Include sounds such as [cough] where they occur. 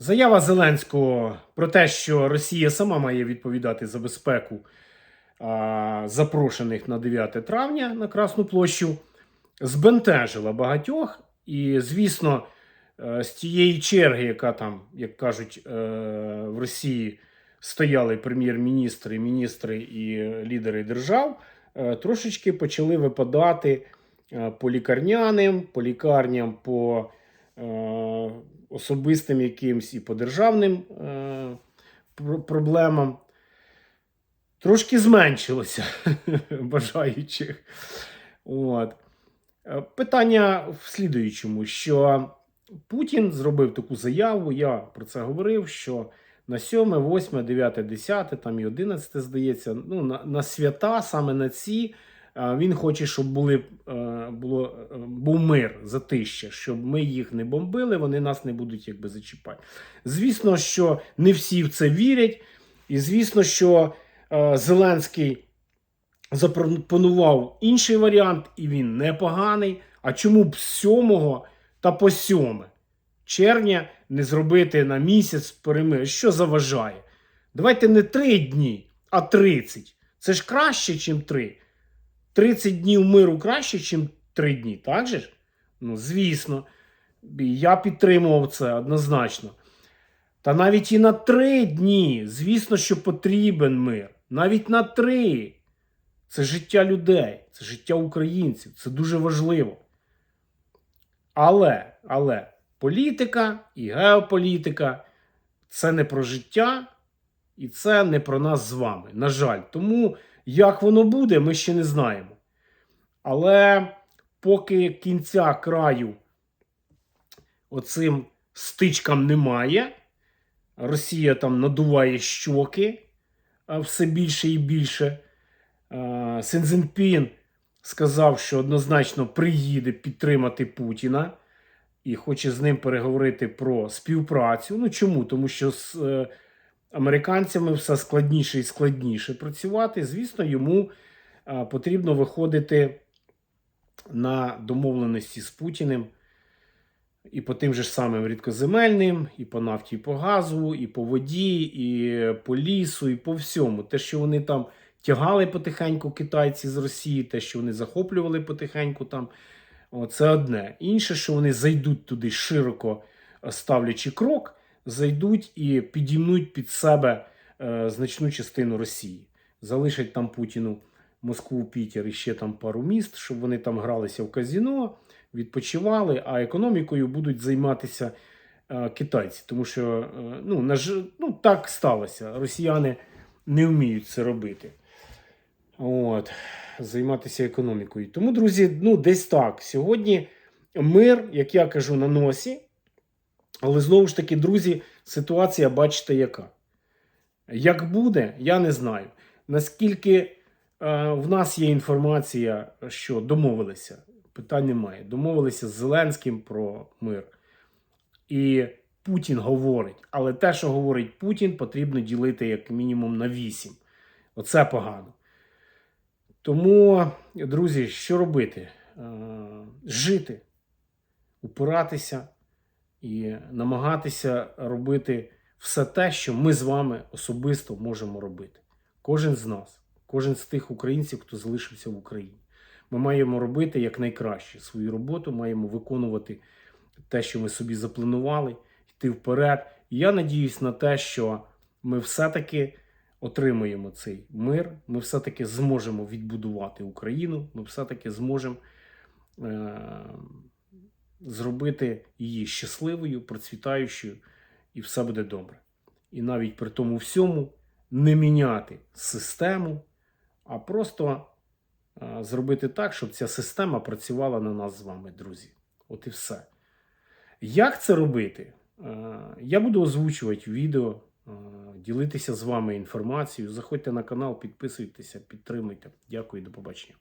Заява Зеленського про те, що Росія сама має відповідати за безпеку а, запрошених на 9 травня на Красну площу, збентежила багатьох. І, звісно, е, з тієї черги, яка там, як кажуть, е, в Росії стояли прем'єр-міністри, міністри і лідери держав, е, трошечки почали випадати по лікарняним, по лікарням, по особистим якимсь і по державним е, проблемам. Трошки зменшилося [laughs] бажаючих. От. Е, Питання в слідуючому, що Путін зробив таку заяву, я про це говорив, що на 7, 8, 9, 10, там і 11, здається, ну, на, на свята, саме на ці, він хоче, щоб були, е, було, е, був мир, затища, щоб ми їх не бомбили, вони нас не будуть якби зачіпати. Звісно, що не всі в це вірять, і звісно, що е, Зеленський запропонував інший варіант, і він непоганий. А чому б з 7 та по 7 червня не зробити на місяць перемир'я? Що заважає? Давайте не 3 дні, а 30. Це ж краще, ніж 3. 30 днів миру краще, ніж 3 дні, так же ж? Ну, звісно. Я підтримував це однозначно. Та навіть і на 3 дні, звісно, що потрібен мир. Навіть на 3. Це життя людей, це життя українців, це дуже важливо. Але, але політика і геополітика це не про життя, і це не про нас з вами. На жаль. Тому як воно буде, ми ще не знаємо. Але поки кінця краю оцим стичкам немає, Росія там надуває щоки все більше і більше. Е, Сензенпін сказав, що однозначно приїде підтримати Путіна і хоче з ним переговорити про співпрацю. Ну чому? Тому що з е, американцями все складніше і складніше працювати. Звісно, йому потрібно виходити на домовленості з Путіним. І по тим же ж самим рідкоземельним, і по нафті, і по газу, і по воді, і по лісу, і по всьому. Те, що вони там тягали потихеньку китайці з Росії, те, що вони захоплювали потихеньку там, це одне. Інше, що вони зайдуть туди широко е, ставлячи крок, зайдуть і підімнуть під себе е, значну частину Росії. Залишать там Путіну Москву, Пітер і ще там пару міст, щоб вони там гралися в казіно, відпочивали, а економікою будуть займатися е, китайці. Тому що е, ну, на ж... ну, так сталося. Росіяни не вміють це робити. От, займатися економікою. Тому, друзі, ну десь так. Сьогодні мир, як я кажу, на носі. Але знову ж таки, друзі, ситуація, бачите, яка. Як буде, я не знаю. Наскільки е, в нас є інформація, що домовилися, питань немає. Домовилися з Зеленським про мир. І Путін говорить. Але те, що говорить Путін, потрібно ділити як мінімум на 8. Оце погано. Тому, друзі, що робити? Е, Жити, упиратися і намагатися робити все те, що ми з вами особисто можемо робити. Кожен з нас, кожен з тих українців, хто залишився в Україні. Ми маємо робити якнайкраще свою роботу, маємо виконувати те, що ми собі запланували, йти вперед. І я надіюсь на те, що ми все-таки отримаємо цей мир, ми все-таки зможемо відбудувати Україну, ми все-таки зможемо е- зробити її щасливою, процвітаючою, і все буде добре. І навіть при тому всьому не міняти систему, а просто е, зробити так, щоб ця система працювала на нас з вами, друзі. От і все. Як це робити? Е, Я буду озвучувати відео, е, ділитися з вами інформацією. Заходьте на канал, підписуйтеся, підтримуйте. Дякую, до побачення.